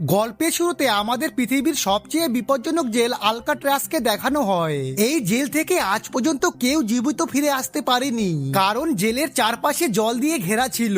গল্পের শুরুতে আমাদের পৃথিবীর সবচেয়ে বিপজ্জনক জেল আলকাট্রাসকে দেখানো হয়। এই জেল থেকে আজ পর্যন্ত কেউ জীবিত ফিরে আসতে পারেনি, কারণ জেলের চারপাশে জল দিয়ে ঘেরা ছিল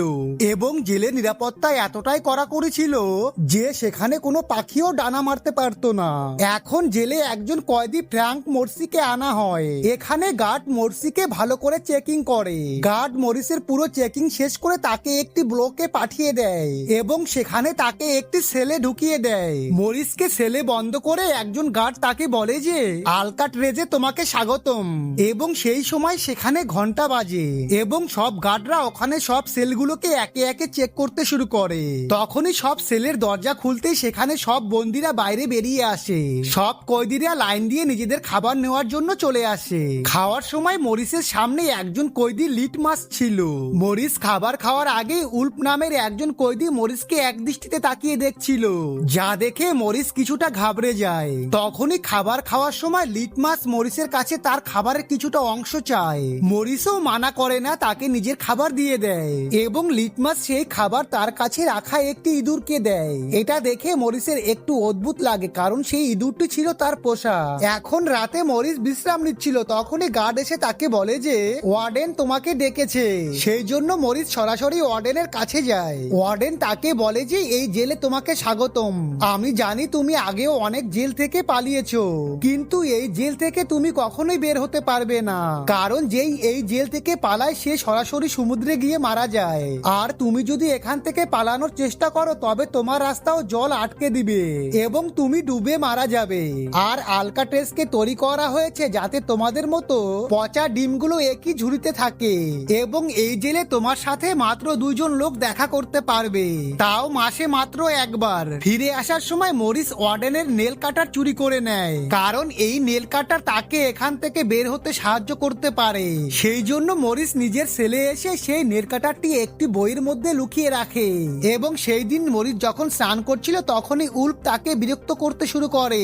এবং জেলের নিরাপত্তা এতটাই কড়াকড়ি করেছিল যে সেখানে কোনো পাখিও ডানা মারতে পারতো না। এখন জেলে একজন কয়েদি ফ্র্যাঙ্ক মোরসিকে আনা হয়। এখানে গার্ড মোরসিকে ভালো করে চেকিং করে। গার্ড মরিসের পুরো চেকিং শেষ করে তাকে একটি ব্লকে পাঠিয়ে দেয় এবং সেখানে তাকে একটি সেলে ঢুকিয়ে দেয়। মরিসকে সেলে বন্ধ করে একজন গার্ড তাকে বলে যে, আলকাট রেজে তোমাকে স্বাগতম। এবং সেই সময় সেখানে ঘণ্টা বাজে এবং সব গার্ডরা ওখানে সব সেলগুলোকে একে একে চেক করতে শুরু করে। তখনই সব সেলের দরজা খুলতেই সেখানে সব বন্দিরা বাইরে বেরিয়ে আসে। সব কয়েদিরা লাইন দিয়ে নিজেদের খাবার নেওয়ার জন্য চলে আসে। খাওয়ার সময় মরিসের সামনে একজন কয়েদি লিট মাছ ছিল। মরিস খাবার খাওয়ার আগে উল্প নামের একজন কয়েদি মরিসকে এক দৃষ্টিতে তাকিয়ে দেখছিল। যা দেখে মরিস কিছুটা ঘাবড়ে যায়। তখনই খাবার খাওয়ার সময় লিটমাস মরিসের কাছে তার খাবারের কিছুটা অংশ চায়। মরিসও মানা করে না তাকে নিজের খাবার দিয়ে দেয় এবং লিটমাস সেই খাবার তার কাছে রাখা একটি ইঁদুরকে দেয়। এটা দেখে মরিসের একটু অদ্ভুত লাগে কারণ সেই ইঁদুরটি ছিল তার পোষা। এখন রাতে মরিস বিশ্রাম নিচ্ছিল, তখনই গার্ড এসে তাকে বলে যে, ওয়ার্ডেন তোমাকে ডেকেছে। সেই জন্য মরিস সরাসরি ওয়ার্ডেনের কাছে যায়। ওয়ার্ডেন তাকে বলে যে, এই জেলে তোমাকে স্বাগতম। আমি জানি তুমি আগেও অনেক জেল থেকে পালিয়েছো, কিন্তু এই জেল থেকে তুমি কখনোই বের হতে পারবে না। কারণ যেই এই জেল থেকে পালায়, সে সরাসরি সমুদ্রে গিয়ে মারা যায়। আর তুমি যদি এখান থেকে পালানোর চেষ্টা করো, তবে তোমার রাস্তাও জল আটকে দিবে এবং তুমি ডুবে মারা যাবে। আর আলকাট্রেসকে তৈরি করা হয়েছে যাতে তোমাদের মতো পচা ডিমগুলো একই ঝুড়িতে থাকে এবং এই জেলে তোমার সাথে মাত্র দুইজন লোক দেখা করতে পারবে। তাও মাসে মাত্র একবার। ফিরে আসার সময় মরিস ওয়ার্ডেনের নেল কাটার চুরি করে নেয়। কারণ এই নেল কাটার তাকে এখান থেকে বের হতে সাহায্য করতে পারে। সেই জন্য মরিস নিজের সেলে এসে সেই নেল কাটারটি একটি বইয়ের মধ্যে লুকিয়ে রাখে। এবং সেই দিন মরিস যখন স্নান করছিল, তখনই উল্প তাকে বিরক্ত করতে শুরু করে।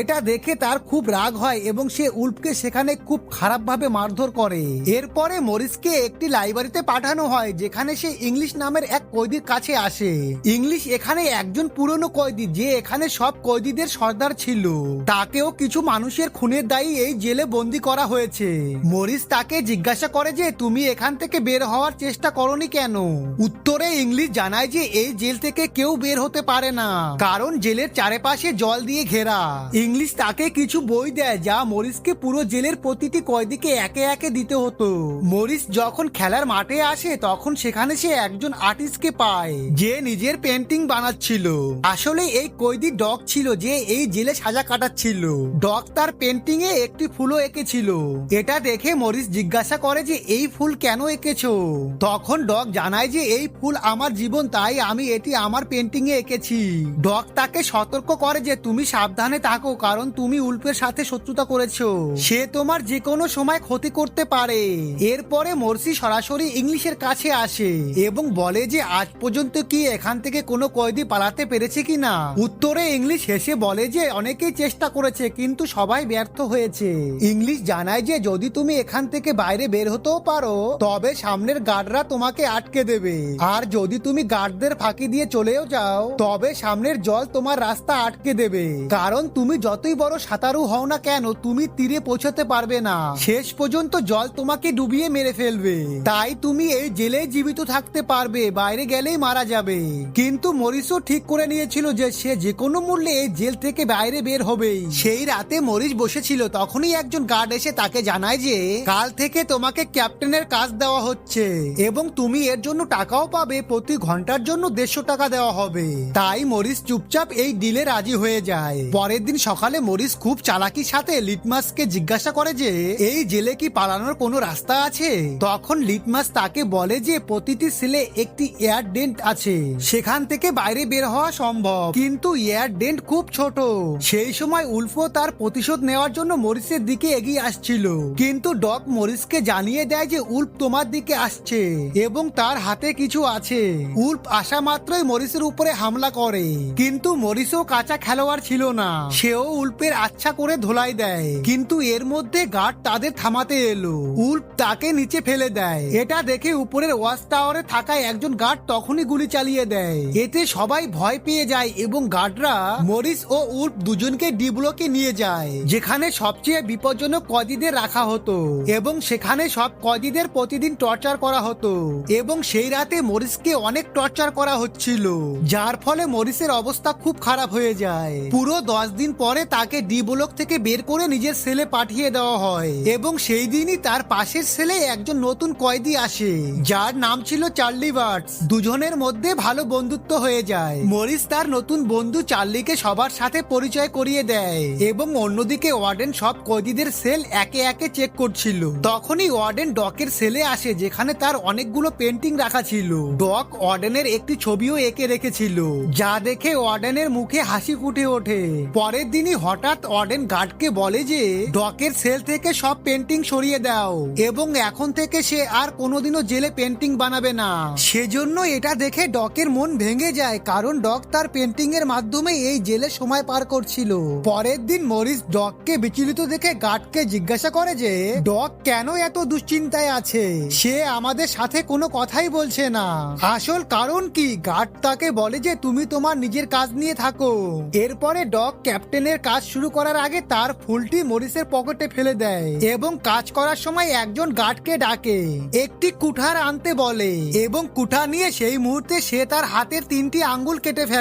এটা দেখে তার খুব রাগ হয় এবং সে উল্পকে সেখানে খুব খারাপভাবে মারধর করে। এরপরে মরিসকে একটি লাইব্রেরিতে পাঠানো হয়, যেখানে সে ইংলিশ নামের এক কয়েদির কাছে আসে। ইংলিশ এখানে একজন পুরনো কয়েদি যে এখানে সব কয়েদিদের সর্দার ছিল। তাকেও কিছু মানুষের খুনের দায়ী এই জেলে বন্দি করা হয়েছে। মরিস তাকে জিজ্ঞাসা করে যে, তুমি এখান থেকে বের হওয়ার চেষ্টা করনি কেন? উত্তরে ইংলিশ জানায় যে, এই জেল থেকে কেউ বের হতে পারে না। কারণ জেলের চারপাশে জল দিয়ে ঘেরা। ইংলিশ তাকে কিছু বই দেয় যা মরিসকে পুরো জেলের প্রতিটি কয়েদিকে একে একে দিতে হতো। মরিস যখন খেলার মাঠে আসে, তখন সেখানে সে একজন আর্টিস্টকে পায়, যে নিজের পেন্টিং বানাচ্ছিল। আসলে এই কয়েদি ডগ ছিল যে এই জেলে সাজা কাটাচ্ছিল। ডগ তার পেন্টিং এ একটি ফুলও এঁকেছিল। এটা দেখে মরিস জিজ্ঞাসা করে যে, এই ফুল কেন এঁকেছো? তখন ডগ জানায় যে, এই ফুল আমার জীবন, তাই আমি এটি আমার পেন্টিং এ এঁকেছি। ডগ তাকে সতর্ক করে যে, তুমি সাবধানে থাকো, কারণ তুমি উল্পের সাথে শত্রুতা করেছ। সে তোমার যে কোনো সময় ক্ষতি করতে পারে। এরপরে মর্সি সরাসরি ইংলিশের কাছে আসে এবং বলে যে, আজ পর্যন্ত কি এখান থেকে কোনো কয়েদি পালাতে পেরেছে? কি না? উত্তরে ইংলিশ হেসে বলে যে, অনেকেই চেষ্টা করেছে, কিন্তু সবাই ব্যর্থ হয়েছে। ইংলিশ জানায় যে, যদি তুমি এখান থেকে বাইরে বের হতেও পারো, তবে সামনের গার্ডরা তোমাকে আটকে দেবে। আর যদি তুমি গার্ডদের ফাঁকি দিয়ে চলেও যাও, তবে সামনের জল তোমার রাস্তা আটকে দেবে। কারণ তুমি যতই বড় সাঁতারু হও না কেন, তুমি তীরে পৌঁছতে পারবে না। শেষ পর্যন্ত জল তোমাকে ডুবিয়ে মেরে ফেলবে। তাই তুমি এই জেলে জীবিত থাকতে পারবে, বাইরে গেলেই মারা যাবে। কিন্তু মরিসও ঠিক করে নিয়েছিল যে সে যে কোনো মূল্যে জেল থেকে বাইরে বের হবেই। সেই রাতে মরিস বসেছিল, তখনই একজন গার্ড এসে তাকে জানায় যে, কাল থেকে তোমাকে ক্যাপ্টেনের কাজ দেওয়া হচ্ছে এবং তুমি এর জন্য টাকাও পাবে, প্রতি ঘণ্টার জন্য দেড়শো টাকা দেওয়া হবে। তাই মরিস চুপচাপ এই ডিলে রাজি হয়ে যায়। পরের দিন সকালে মরিস খুব চালাকির সাথে লিটমাসকে জিজ্ঞাসা করে যে, এই জেলে কি পালানোর কোনো রাস্তা আছে? তখন লিটমাস তাকে বলে যে, প্রতিটি সেলে একটি এয়ার ডেন্ট আছে। সেখান থেকে বাইরে বের হওয়া সম্ভব। কিন্তু এয়ার ডেন্ট খুব ছোট। সেই সময় উল্ফো তার প্রতিশোধ নেওয়ার জন্য মরিসের দিকে এগিয়ে আসছিল। কিন্তু ডগ মরিসকে জানিয়ে দেয় যে উল্ফ তোমার দিকে আসছে এবং তার হাতে কিছু আছে। উল্ফ আসা মাত্রই মরিসের উপরে হামলা করে। কিন্তু মরিসও কাঁচা খেলোয়াড় ছিল না। সেও উল্পের আচ্ছা করে ধোলাই দেয়। কিন্তু এর মধ্যে গার্ড তাদের থামাতে এলো। উল্প তাকে নিচে ফেলে দেয়। এটা দেখে উপরের ওয়াচ টাওয়ারে থাকা একজন গার্ড তখনই গুলি চালিয়ে দেয়। এতে সবাই ভয় পেয়ে নিয়ে যায় এবং গার্ডরা মরিস ও উল্ফ দুজনকে ডি ব্লকে নিয়ে যায়, যেখানে সবচেয়ে বিপজ্জনক কয়েদিদের রাখা হতো এবং সেখানে সব কয়েদিদের প্রতিদিন টর্চার করা হতো এবং সেই রাতে মরিসকে অনেক টর্চার করা হচ্ছিল, যার ফলে মরিসের অবস্থা খুব খারাপ হয়ে যায়। পুরো দশ দিন পরে তাকে ডি ব্লক থেকে বের করে নিজের সেলে পাঠিয়ে দেওয়া হয় এবং সেই দিনই তার পাশের সেলে একজন নতুন কয়েদি আসে, যার নাম ছিল চার্লি বার্টস দুজনের মধ্যে ভালো বন্ধুত্ব হয়ে যায়। মরিস তার নতুন বন্ধু চার্লিকে সবার সাথে পরিচয় করিয়ে দেয় এবং অন্যদিকে ওয়ার্ডেন সব কয়েদিদের সেল একে একে চেক করছিল। তখনই ওয়ার্ডেন ডকের সেলে আসে, যেখানে তার অনেকগুলো পেন্টিং রাখা ছিল। ডক ওয়ার্ডেনের একটি ছবিও এঁকে রেখেছিল, যা দেখে ওয়ার্ডেনের মুখে হাসি ফুটে ওঠে। পরের দিনই হঠাৎ ওয়ার্ডেন গার্ডকে বলে যে, ডকের সেল থেকে সব পেন্টিং সরিয়ে দাও এবং এখন থেকে সে আর কোনোদিনও জেলে পেন্টিং বানাবে না। সেজন্য এটা দেখে ডকের মন ভেঙে যায়, কারণ ডক তার পেন্টিং এর মাধ্যমে এই জেলে সময় পার করছিল। পরের দিন মরিস ডককে বিচলিত দেখে গার্ডকে জিজ্ঞাসা করে যে ডক কেন এত দুশ্চিন্তায় আছে? সে আমাদের সাথে কোনো কথাই বলছে না। আসল কারণ কি? গার্ড তাকে বলে যে, তুমি তোমার নিজের কাজ নিয়ে থাকো। এরপরে ডক ক্যাপ্টেনের কাজ শুরু করার আগে তার ফুলটি মরিসের পকেটে ফেলে দেয় এবং কাজ করার সময় একজন গার্ডকে ডাকে। একটি কুঠার আনতে বলে এবং কুঠা নিয়ে সেই মুহূর্তে সে তার হাতের তিনটি আঙ্গুল কেটে ফেলে।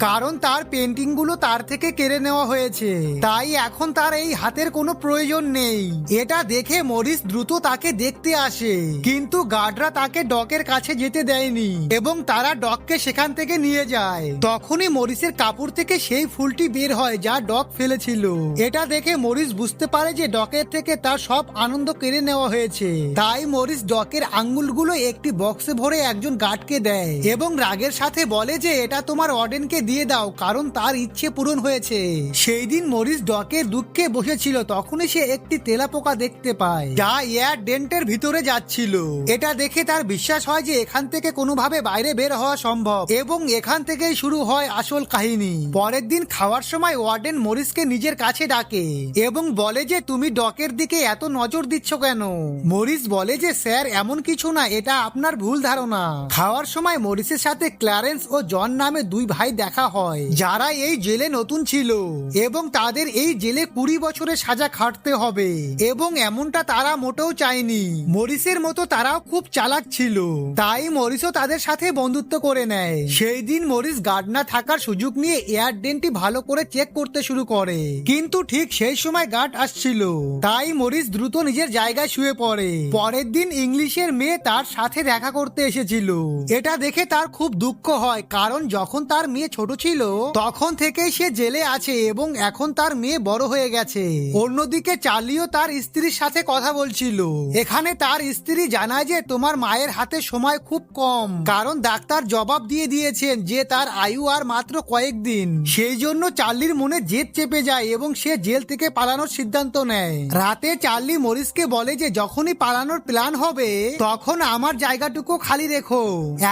কারণ তার পেন্টিংগুলো তার থেকে কেড়ে নেওয়া হয়েছে। তাই এখন তার এই হাতের কোনো প্রয়োজন নেই। এটা দেখে মরিস দ্রুত তাকে দেখতে আসে। কিন্তু গার্ডরা তাকে ডকের কাছে যেতে দেয়নি এবং তারা ডককে সেখান থেকে নিয়ে যায়। তখনই মরিসের কাপড় থেকে সেই ফুলটি বের হয় যা ডক ফেলেছিল। এটা দেখে মরিস বুঝতে পারে যে ডকের থেকে তার সব আনন্দ কেড়ে নেওয়া হয়েছে। তাই মরিস ডকের আঙ্গুলগুলো একটি বক্সে ভরে একজন গার্ডকে দেয় এবং রাগের সাথে বলে যে, এটা তোমার অর্ডেনকে দিয়ে দাও, কারণ তার ইচ্ছে পূরণ হয়েছে। সেই দিন মরিস ডকের দুঃখে বসেছিল, তখনই সে একটি তেলাপোকা দেখতে পায়, যা এয়ার ডেন্টের ভিতরে যাচ্ছিল। এটা দেখে তার বিশ্বাস হয় যে এখান থেকে কোনোভাবে বাইরে বের হওয়া সম্ভব, এবং এখান থেকেই শুরু হয় আসল কাহিনী। পরের দিন খাওয়ার সময় ওয়ার্ডেন মরিসকে নিজের কাছে ডাকে, এবং বলে যে, তুমি ডকের দিকে এত নজর দিচ্ছ কেন? মরিস বলে যে, স্যার, এমন কিছু না, এটা আপনার ভুল ধারণা। খাওয়ার সময় মরিসের সাথে ক্লারেন্স ও জন নামে দুই ভাই দেখা হয়। যারা এই জেলে নতুন ছিল এবং তাদের এই জেলে কুড়ি বছরের সাজা খাটতে হবে এবং এমনটা তারা মোটেও চায়নি। মরিসের মতো তারাও খুব চালাক ছিল। তাই মরিসও তাদের সাথে বন্ধুত্ব করে নেয়। সেই দিন মরিস গার্ডনার থাকার সুযোগ নিয়ে এয়ার ডেনটি ভালো করে চেক করতে শুরু করে। কিন্তু ঠিক সেই সময় গার্ড আসছিল। তাই মরিস দ্রুত নিজের জায়গায় শুয়ে পড়ে। পরের দিন ইংলিশের মেয়ে তার সাথে দেখা করতে এসেছিল। এটা দেখে তার খুব দুঃখ হয়, কারণ যখন তার মেয়ে ছোট ছিল, তখন থেকেই সে জেলে আছে এবং এখন তার মেয়ে বড় হয়ে গেছে। অন্যদিকে চার্লিও তার স্ত্রীর সাথে কথা বলছিল। এখানে তার স্ত্রী জানায় যে তোমার মায়ের হাতে সময় খুব কম, কারণ ডাক্তার জবাব দিয়ে দিয়েছেন যে তার আয়ু আর মাত্র কয়েকদিন সেই জন্য চার্লির মনে জেদ চেপে যায় এবং সে জেল থেকে পালানোর সিদ্ধান্ত নেয়। রাতে চার্লি মরিসকে বলে যে যখনই পালানোর প্ল্যান হবে, তখন আমার জায়গাটুকু খালি রেখো।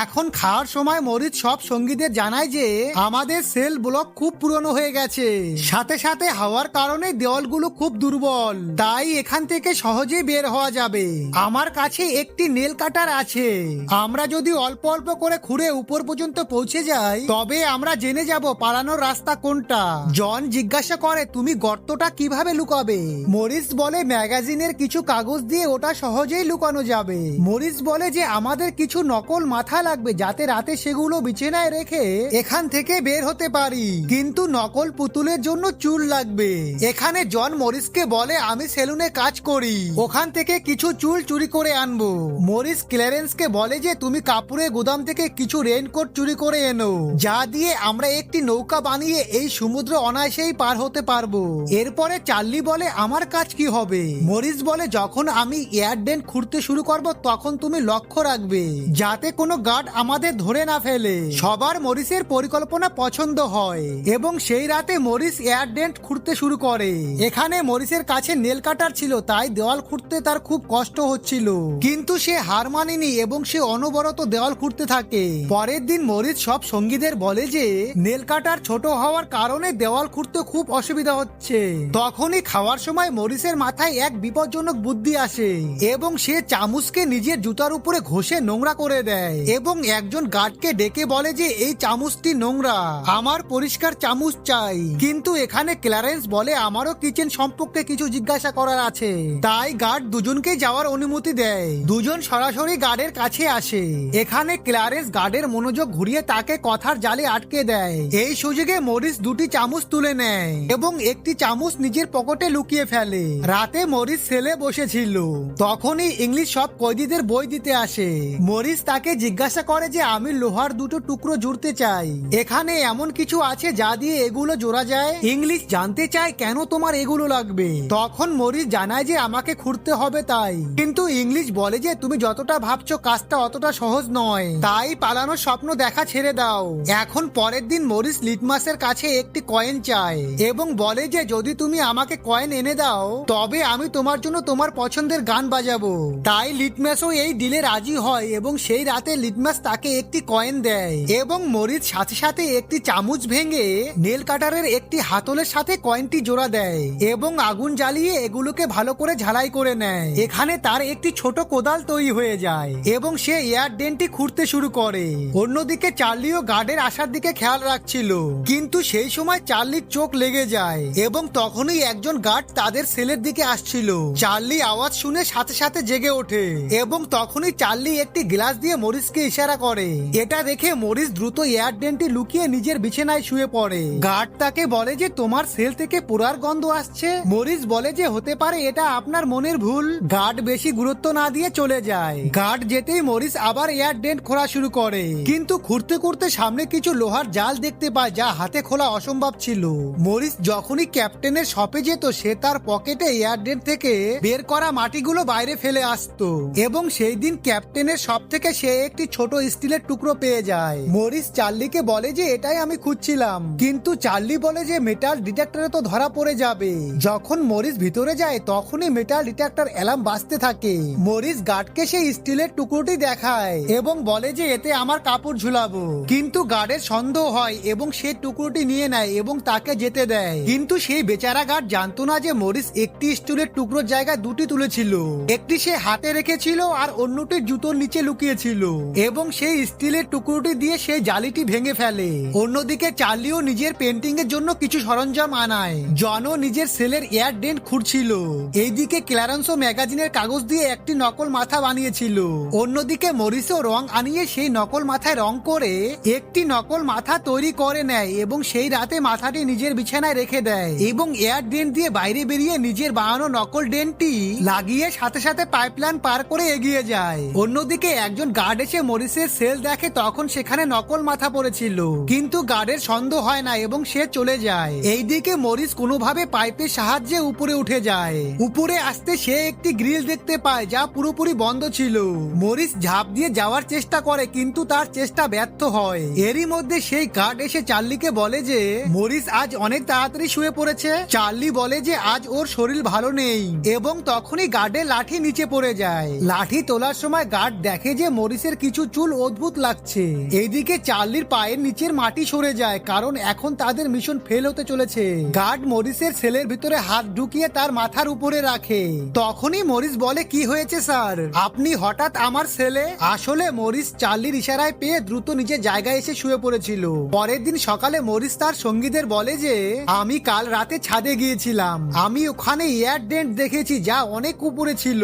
এখন খাওয়ার সময় মরিস সব সঙ্গীদের জানায় যে আমাদের সেল ব্লক খুব পুরনো হয়ে গেছে। সাথে সাথে হাওয়ার কারণে দেওয়ালগুলো খুব দুর্বল। তাই এখান থেকে সহজেই বের হওয়া যাবে। আমার কাছে একটি নেল কাটার আছে। আমরা যদি অল্প অল্প করে খুঁড়ে উপর পর্যন্ত পৌঁছে যাই, তবে আমরা জেনে যাব পালানোর রাস্তা কোনটা। জন জিজ্ঞাসা করে, তুমি গর্তটা কীভাবে লুকাবে? মরিস বলে, ম্যাগাজিনের কিছু কাগজ দিয়ে ওটা সহজেই লুকানো যাবে। মরিস বলে যে, আমাদের কিছু নকল মাথা লাগবে যাতে রাতে সেগুলো বিছানায় রেখে এখান থেকে বের হতে পারি। কিন্তু নকল পুতুলের জন্য চুল লাগবে। এখানে জন মরিসকে বলে, আমি সেলুনে কাজ করি। ওখান থেকে কিছু চুল চুরি করে আনব। মরিস ক্লারেন্সকে বলে যে, তুমি কাপড়ের গুদাম থেকে কিছু রেনকোট চুরি করে এনো, যা দিয়ে আমরা একটি নৌকা বানিয়ে এই সমুদ্র অনায়াসেই পার হতে পারব। এরপরে চার্লি বলে, আমার কাজ কি হবে? মরিস বলে, যখন আমি এয়ার ডেন্ট খুঁড়তে শুরু করব, তখন তুমি লক্ষ্য রাখবে, যাতে কোনো গার্ড আমাদের ধরে না ফেলে। সবার মরিসের পরিকল্পনা পছন্দ হয় এবং সেই রাতে মরিস এয়ার ডেন্ট খুঁড়তে শুরু করে। এখানে মরিসের কাছে নেল কাটার ছিল, তাই দেওয়াল খুঁড়তে তার খুব কষ্ট হচ্ছিল। কিন্তু সে হার মানেনি এবং সে অনবরত দেওয়াল খুঁড়তে থাকে। পরের দিন মরিস সব সঙ্গীদের বলে যে, নেল কাটার ছোট হওয়ার কারণে দেওয়াল খুঁড়তে খুব অসুবিধা হচ্ছে। তখনই খাওয়ার সময় মরিসের মাথায় এক বিপজ্জনক বুদ্ধি আসে এবং সে চামচকে নিজের জুতার উপরে ঘষে নোংরা করে দেয় এবং একজন গার্ডকে ডেকে বলে যে, এই চামচটি চামচটি নোংরা। আমার পরিষ্কার চামচ চাই। কিন্তু এখানে ক্লারেন্স বলে আমারও কিচেন সম্পর্কে কিছু জিজ্ঞাসা করার আছে। তাই গার্ড দুজনকে যাওয়ার অনুমতি দেয়। দুজন সরাসরি গার্ডের কাছে আসে। এখানে ক্লারেন্স গার্ডের মনোযোগ ঘুরিয়ে তাকে কথার জালে আটকে দেয়। এই সুযোগে মরিস দুটি চামচ তুলে নেয় এবং একটি চামচ নিজের পকেটে লুকিয়ে ফেলে। রাতে মরিস সেলে বসেছিল। তখনই ইংলিশ সব কয়েদিদের বই দিতে আসে। মরিস তাকে জিজ্ঞাসা করে যে আমি লোহার দুটো টুকরো জুড়তে চাই। এখানে এমন কিছু আছে যা দিয়ে এগুলো জোড়া যায়? ইংলিশ জানতে চায় কেন তোমার এগুলো লাগবে? তখন মরিস জানায় যে আমাকে খুঁড়তে হবে তাই। কিন্তু ইংলিশ বলে যে তুমি যতটা ভাবছ কাজটা অতটা সহজ নয়। তাই পালানোর স্বপ্ন দেখা ছেড়ে দাও। এখন পরের দিন মরিস লিটমাসের কাছে একটি কয়েন চায় এবং বলে যে যদি তুমি আমাকে কয়েন এনে দাও, তবে আমি তোমার জন্য তোমার পছন্দের গান বাজাবো। তাই লিটমাসও এই ডিলে রাজি হয় এবং সেই রাতে লিটমাস তাকে একটি কয়েন দেয় এবং মরিচ সাথে সাথে একটি চামচ ভেঙে নেল কাটারের একটি হাতলের সাথে কয়েনটি জোড়া দেয় এবং আগুন জ্বালিয়ে এগুলোকে ভালো করে ঝালাই করে নেয়। এখানে তার একটি ছোট কোদাল তৈরি হয়ে যায় এবং সে এয়ার ডেনটি খুঁড়তে শুরু করে। অন্যদিকে চার্লিও গার্ডের আসার দিকে খেয়াল রাখছিল। কিন্তু সেই সময় চার্লির চোখ লেগে যায় এবং তখনই একজন গার্ড তাদের সেলের দিকে আসছিল। চার্লি আওয়াজ শুনে সাথে সাথে জেগে ওঠে এবং তখনই চার্লি একটি গ্লাস দিয়ে মরিসকে ইশারা করে। এটা দেখে মরিস দ্রুত এয়ার ডেনটি লুকিয়ে নিজের বিছানায় শুয়ে পড়ে। গার্ড তাকে বলে যে, তোমার সেল থেকে পুরার গন্ধ আসছে। মরিস বলে যে, হতে পারে এটা আপনার মনের ভুল। গার্ড বেশি গুরুত্ব না দিয়ে চলে যায়। গার্ড যেতেই মরিস আবার এয়ার ডেন্ট খোলা শুরু করে। কিন্তু খুঁড়তে খুঁড়তে সামনে কিছু লোহার জাল দেখতে পায়, যা হাতে খোলা অসম্ভব ছিল। মরিস যখনই ক্যাপ্টেনের শপে যেত, সে তার পকেটে এয়ার ডেন্ট থেকে বের করা মাটিগুলো বাইরে ফেলে আসতো। এবং সেই দিন ক্যাপ্টেনের শপ থেকে সে একটি ছোট স্টিলের টুকরো পেয়ে যায়। মরিস চার্লিকে বলে যে এটাই আমি খুঁজছিলাম। কিন্তু চার্লি বলে যে মেটাল ডিটেক্টরে তো ধরা পড়ে যাবে। যখন মরিস ভিতরে যায়, তখনই মেটাল ডিটেক্টর অ্যালার্ম বাজতে থাকে। মরিস গার্ডকে সেই স্টিলের টুকরোটি দেখায় এবং বলে যে এতে আমার কাপড় ঝুলাবো। কিন্তু গার্ডের সন্দেহ হয় এবং সে টুকরোটি নিয়ে নেয় এবং তাকে যেতে দেয়। কিন্তু সেই বেচারা গার্ড জানতো না যে মরিস একটি স্টুলের টুকরোর জায়গায় দুটি তুলেছিল। একটি সে হাতে রেখেছিল আর অন্যটি জুতোর নিচে লুকিয়েছিল। এবং সেই স্টিলের টুকরোটি দিয়ে সেই জালিটি ভেঙে ফেলে। অন্যদিকে চার্লিও নিজের পেন্টিং এর জন্য কিছু সরঞ্জাম আনায়। জনও নিজের সেলের এয়ার ডেন্ট খুঁড়ছিল। এইদিকে ক্লারেন্সও ম্যাগাজিনের কাগজ দিয়ে একটি নকল মাথা বানিয়েছিল। অন্যদিকে মরিসও রং আনিয়ে সেই নকল মাথায় রং করে একটি নকল মাথা তৈরি করে নেয় এবং সেই রাতে মাথাটি নিজের বিছানায় রেখে দেয় এবং এয়ার ডেন্ট দিয়ে বাইরে বেরিয়ে নিজের বানানো নকল ডেন্টটি লাগিয়ে সাথে সাথে পাইপলাইন পার করে এগিয়ে যায়। অন্যদিকে একজন গার্ড এসে মরিসের সেল দেখে তখন সেখানে নকল মাথা পড়েছিল কিন্তু গার্ডের সন্দেহ হয় না এবং সে চলে যায়। এইদিকে মরিস কোনোভাবে পাইপের সাহায্যে উপরে উঠে যায়। উপরে আসতে সে একটি গ্রিল দেখতে পায় যা পুরোপুরি বন্ধ ছিল। মরিস ঝাঁপ দিয়ে যাওয়ার চেষ্টা করে, কিন্তু তার চেষ্টা ব্যর্থ হয়। এরই মধ্যে সেই গার্ড এসে চার্লিকে বলে যে, মরিস আজ অনেক তাড়াতাড়ি শুয়ে পড়েছে। চার্লি বলে যে, আজ ওর শরীর ভালো নেই। এবং তখনই গার্ডের লাঠি নিচে পড়ে যায়। লাঠি তোলার সময় গার্ড দেখে যে মরিসের কিছু চুল অদ্ভুত লাগছে। এইদিকে চার্লির পায়ের নিচের মাটি সরে যায়, কারণ এখন তাদের মিশন ফেল হতে চলেছে। গার্ড মরিসের সেলের ভিতরে হাত ঢুকিয়ে তার মাথার উপরে রাখে। তখনই মরিস বলে, কি হয়েছে স্যার? আপনি হঠাৎ আমার ছেলে? আসলে মরিস চার্লির ইশারায় পেয়ে দ্রুত নিজের জায়গায় এসে শুয়ে পড়েছিল। পরের দিন সকালে মরিস তার সঙ্গীদের বলে যে, আমি কাল রাতে ছাদে গিয়েছিলাম। আমি ওখানে এয়ার ডেন্ট দেখেছি যা অনেক উপরে ছিল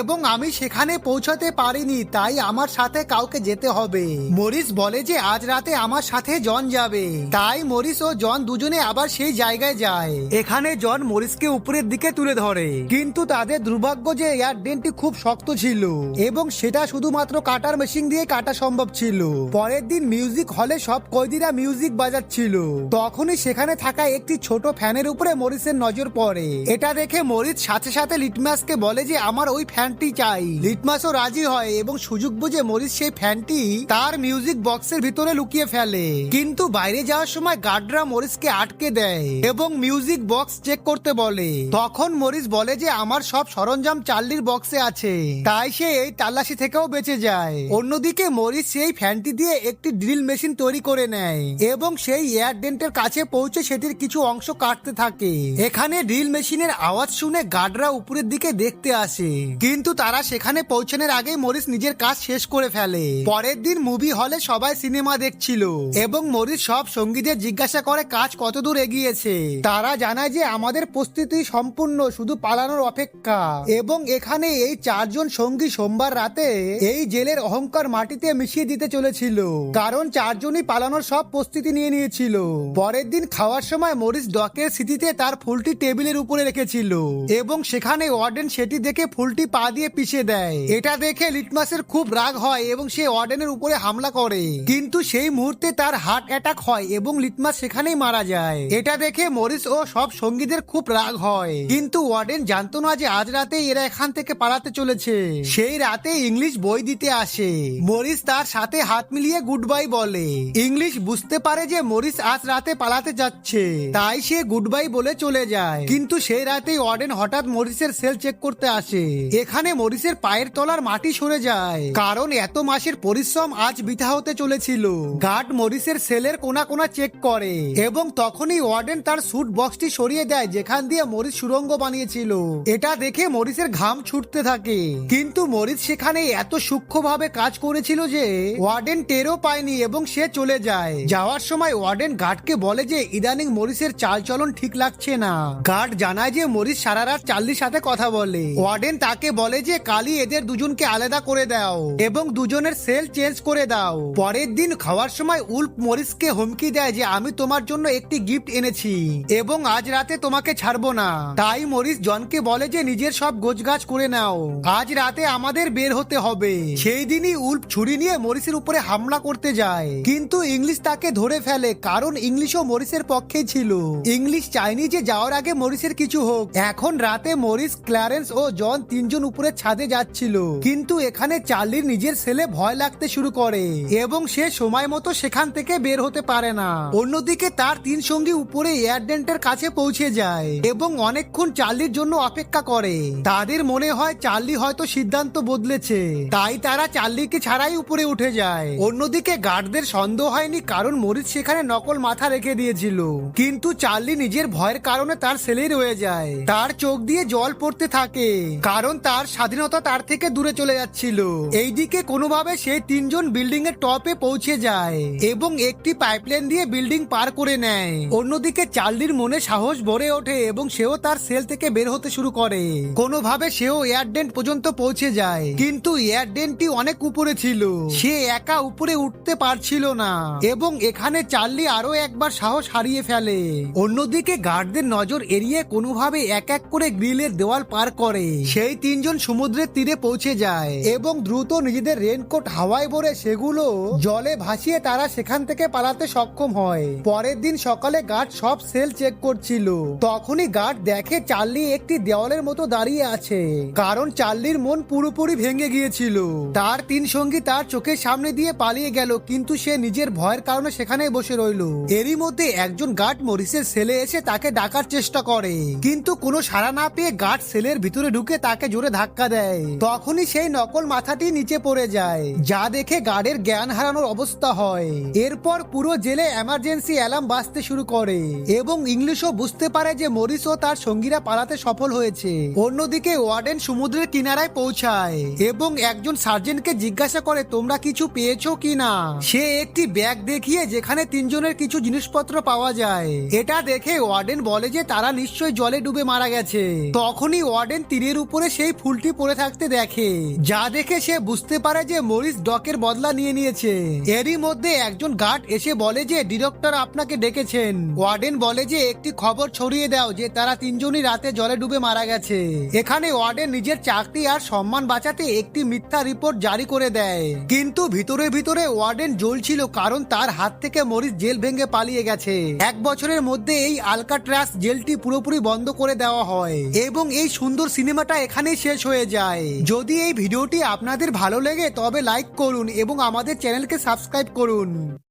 এবং আমি সেখানে পৌঁছাতে পারিনি, তাই আমার সাথে কাউকে যেতে হবে। মরিস বলে যে, আজ রাতে আমার সাথে জন যাবে। তাই মরিস ও জন দুজনে আবার সেই জায়গায় যায়। এখানে জন মরিসকে উপরের দিকে তুলে ধরে। কিন্তু তাদের দুর্ভাগ্য যে এয়ার ডেন্টটি খুব শক্ত ছিল এবং সেটা শুধুমাত্র কাটার মেশিন দিয়ে কাটা সম্ভব ছিল। পরের দিন মিউজিক হলে সব কয়েদিরা মিউজিক বাজাচ্ছিল। তখনই সেখানে থাকা একটি ছোট ফ্যানের উপরে মরিসের নজর পড়ে। এটা দেখে মরিস সাথে সাথে লিটমাসকে বলে যে, আমার ওই ফ্যানটি চাই। লিটমাসও রাজি হয় এবং সুযোগ বুঝে মরিস সেই ফ্যানটি তার মিউজিক বক্সের ভিতরে লুকিয়ে ফেলে। কিন্তু বাইরে যাওয়ার সময় গার্ডরা মরিসকে আটকে দেয় এবং মিউজিক বক্স চেক করতে বলে। তখন মরিস বলে যে, আমার সব সরঞ্জাম চার্লির বক্সে আছে। তাই সে এই তাল্লাশি থেকেও বেঁচে যায়। অন্যদিকে মরিস সেই ফ্যানটি দিয়ে একটি ড্রিল মেশিন তৈরি করে নেয় এবং সেই এয়ার ডেন্টের কাছে পৌঁছে সেটির কিছু অংশ কাটতে থাকে। এখানে ড্রিল মেশিনের আওয়াজ শুনে গার্ডরা উপরের দিকে দেখতে আসে। কিন্তু তারা সেখানে পৌঁছানোর আগেই মরিস নিজের কাজ শেষ করে ফেলে। পরের দিন মুভি হলে সবাই সিনেমা দেখছিল। ছিল এবং মরিস সব সঙ্গীদের জিজ্ঞাসা করে, কাজ কতদূর এগিয়েছে? তারা জানায় যে, আমাদের প্রস্তুতি সম্পূর্ণ, শুধু পালানোর অপেক্ষা। এবং এখানে এই চারজন সঙ্গী সোমবার রাতে এই জেলের অহংকার মাটিতে মিশিয়ে দিতে চলেছিল। কারণ চারজনই পালানোর সব প্রস্তুতি নিয়ে নিয়েছিল। পরের দিন খাওয়ার সময় মরিস ডকের স্মৃতিতে তার ফুলটি টেবিলের উপরে রেখেছিল। এবং সেখানে ওয়ার্ডেন সেটি দেখে ফুলটি পা দিয়ে পিষে দেয়। এটা দেখে লিটমাসের খুব রাগ হয় এবং সে ওয়ার্ডেনের উপরে হামলা করে। কিন্তু সেই মুহূর্তে তার হার্ট অ্যাটাক হয় এবং লিটমাস সেখানেই মারা যায়। এটা দেখে মরিস ও সব সঙ্গীদের খুব রাগ হয়। কিন্তু ওয়ার্ডেন জানতো না যে আজ রাতে এরা এখান থেকে পালাতে চলেছে। সেই রাতে ইংলিশ বই দিতে আসে। মরিস তার সাথে হাত মিলিয়ে গুড বাই বলে। ইংলিশ বুঝতে পারে যে মরিস আজ রাতে পালাতে যাচ্ছে। তাই সে গুড বাই বলে চলে যায়। কিন্তু সেই রাতেই ওয়ার্ডেন হঠাৎ মরিসের সেল চেক করতে আসে। এখানে মরিসের পায়ের তলার মাটি সরে যায়। কারণ এত মাসের পরিশ্রম আজ বৃথা হতে চলেছিল। গার্ড মরিসের সেলের কোনা কোনা চেক করে। এবং তখনই ওয়ার্ডেন তার স্যুট বক্সটি সরিয়ে দেয়, যেখান দিয়ে মরিস সুরঙ্গ বানিয়েছিল। এটা দেখে মরিসের ঘাম ছুটতে থাকে। কিন্তু মরিস সেখানে এত সূক্ষ্মভাবে কাজ করেছিল যে, ওয়ার্ডেন টেরও পায়নি এবং সে চলে যায়। যাওয়ার সময় ওয়ার্ডেন গার্ডকে বলে যে, ইদানিং মরিসের চালচলন ঠিক লাগছে না। গার্ড জানায় যে, মরিস সারা রাত চার্লির সাথে কথা বলে। ওয়ার্ডেন তাকে বলে যে, কালই এদের দুজনকে আলাদা করে দাও এবং দুজনের সেল চেঞ্জ করে দাও। পরের দিন খাওয়ার সময় উল্ফ মরিসকে হুমকি দেয় যে আমি তোমার জন্য একটি গিফট এনেছি এবং আজ রাতে তোমাকে ছাড়বো না। তাই মরিস জনকে বলে যে নিজের সব গোছগাছ করে নাও। আজ রাতে আমাদের বের হতে হবে। সেই দিনই উল্ফ ছুরি নিয়ে মরিসের উপরে হামলা করতে যায়। কিন্তু ইংলিশ তাকে ধরে ফেলে, কারণ ইংলিশও মরিসের পক্ষে ছিল। ইংলিশ চাইনি যে যাওয়ার আগে মরিসের কিছু হোক। এখন রাতে মরিস ক্লারেন্স ও জন তিনজন উপরে ছাদে যাচ্ছিল। কিন্তু এখানে চার্লির নিজের ছেলে ভয় লাগতে শুরু করে। এবং সে সময় মতো সেখান থেকে বের হতে পারে না। অন্যদিকে তার তিন সঙ্গী উপরে এয়ারডেন্টের কাছে পৌঁছে যায় এবং অনেকক্ষণ চার্লির জন্য অপেক্ষা করে। তাদের মনে হয় চার্লি হয়তো সিদ্ধান্ত বদলেছে। তাই তারা চার্লিকে ছাড়াই উপরে উঠে যায়। অন্যদিকে গার্ডদের সন্দেহ হয়নি কারণ মরিচ সেখানে নকল মাথা রেখে দিয়েছিল। কিন্তু চার্লি নিজের ভয়ের কারণে তার ছেলেই রয়ে যায়। তার চোখ দিয়ে জল পড়তে থাকে, কারণ তার স্বাধীনতা তার থেকে দূরে চলে যাচ্ছিল। এইদিকে কোনোভাবে সেই তিনজন বিল্ডিং এর টপে পৌঁছে যায়। এবং একটি পাইপলাইন দিয়ে বিল্ডিং পার করে নেয়। অন্যদিকে চার্লির মনে সাহস ভরে ওঠে এবং সেও তার সেল থেকে বের হতে শুরু করে। কোনোভাবে সেও এয়ারডেন্ট পর্যন্ত পৌঁছে যায়। কিন্তু এয়ারডেন্টটি অনেক উপরে ছিল। সে একা উপরে উঠতে পারছিল না এবং এখানে চার্লি আরও একবার সাহস হারিয়ে ফেলে। অন্যদিকে গার্ডদের নজর এড়িয়ে কোনোভাবে এক এক করে গ্রিলের দেওয়াল পার করে। সেই তিনজন সমুদ্রের তীরে পৌঁছে যায় এবং দ্রুত নিজেদের রেনকোট হাওয়ায় ভরে সেগুলো জলে ভাসিয়ে তারা সেখান থেকে পালাতে সক্ষম হয়। পরের দিন সকালে গার্ড সব সেল চেক করছিল। তখনই গার্ড দেখে চার্লি একটি দেওয়ালের মতো দাঁড়িয়ে আছে। কারণ চার্লির মন পুরোপুরি ভেঙে গিয়েছিল। তার তিন সঙ্গী তার চোখের সামনে দিয়ে পালিয়ে গেল, কিন্তু সে নিজের ভয়ের কারণে সেখানে বসে রইল। এরই মধ্যে একজন গার্ড মরিসের সেলে এসে তাকে ডাকার চেষ্টা করে। কিন্তু কোনো সাড়া না পেয়ে গার্ড সেলের ভিতরে ঢুকে তাকে জোরে ধাক্কা দেয়। তখনই সেই নকল মাথাটি নিচে পড়ে যায়, যা দেখে গার্ডের জ্ঞান হারানোর অবস্থা হয়। এরপর পুরো জেলে এমার্জেন্সি অ্যালার্ম বাজতে শুরু করে এবং ইংলিশও বুঝতে পারে যে মরিস ও তার সঙ্গীরা পালাতে সফল হয়েছে। অন্যদিকে ওয়ার্ডেন সমুদ্রের কিনারায় পৌঁছায় এবং একজন সার্জেন্টকে জিজ্ঞাসা করে, তোমরা কিছু পেয়েছ কি না সে একটি ব্যাগ দেখিয়ে যেখানে তিনজনের কিছু জিনিসপত্র পাওয়া যায়। এটা দেখে ওয়ার্ডেন বলে যে তারা নিশ্চয়ই জলে ডুবে মারা গেছে। তখনই ওয়ার্ডেন তীরের উপরে সেই ফুলটি পড়ে থাকতে দেখে। যা দেখে সে বুঝতে পারে যে মরিস ডকের বদলা নিয়ে নিয়েছে। এরই মধ্যে একজন গার্ড এসে বলে যে, ডিরেক্টর আপনাকে ডেকেছেন। ওয়ার্ডেন বলে যে, একটি খবর ছড়িয়ে দাও যে, তারা তিনজনই রাতে জলে ডুবে মারা গেছে। এখানে ওয়ার্ডেন নিজের চাকরি আর সম্মান বাঁচাতে একটি মিথ্যা রিপোর্ট জারি করে দেয়। কিন্তু ভিতরে ভিতরে ওয়ার্ডেন জ্বলছিল কারণ তার হাত থেকে মরিস জেল ভেঙে পালিয়ে গেছে। এক বছরের মধ্যে এই আলকাট্রাস জেলটি পুরোপুরি বন্ধ করে দেওয়া হয় এবং এই সুন্দর সিনেমাটা এখানেই শেষ হয়ে যায়। যদি এই ভিডিওটি আপনাদের ভালো লেগে, তবে লাইক করুন এবং আমাদের চ্যানেলকে সাবস্ক্রাইব করুন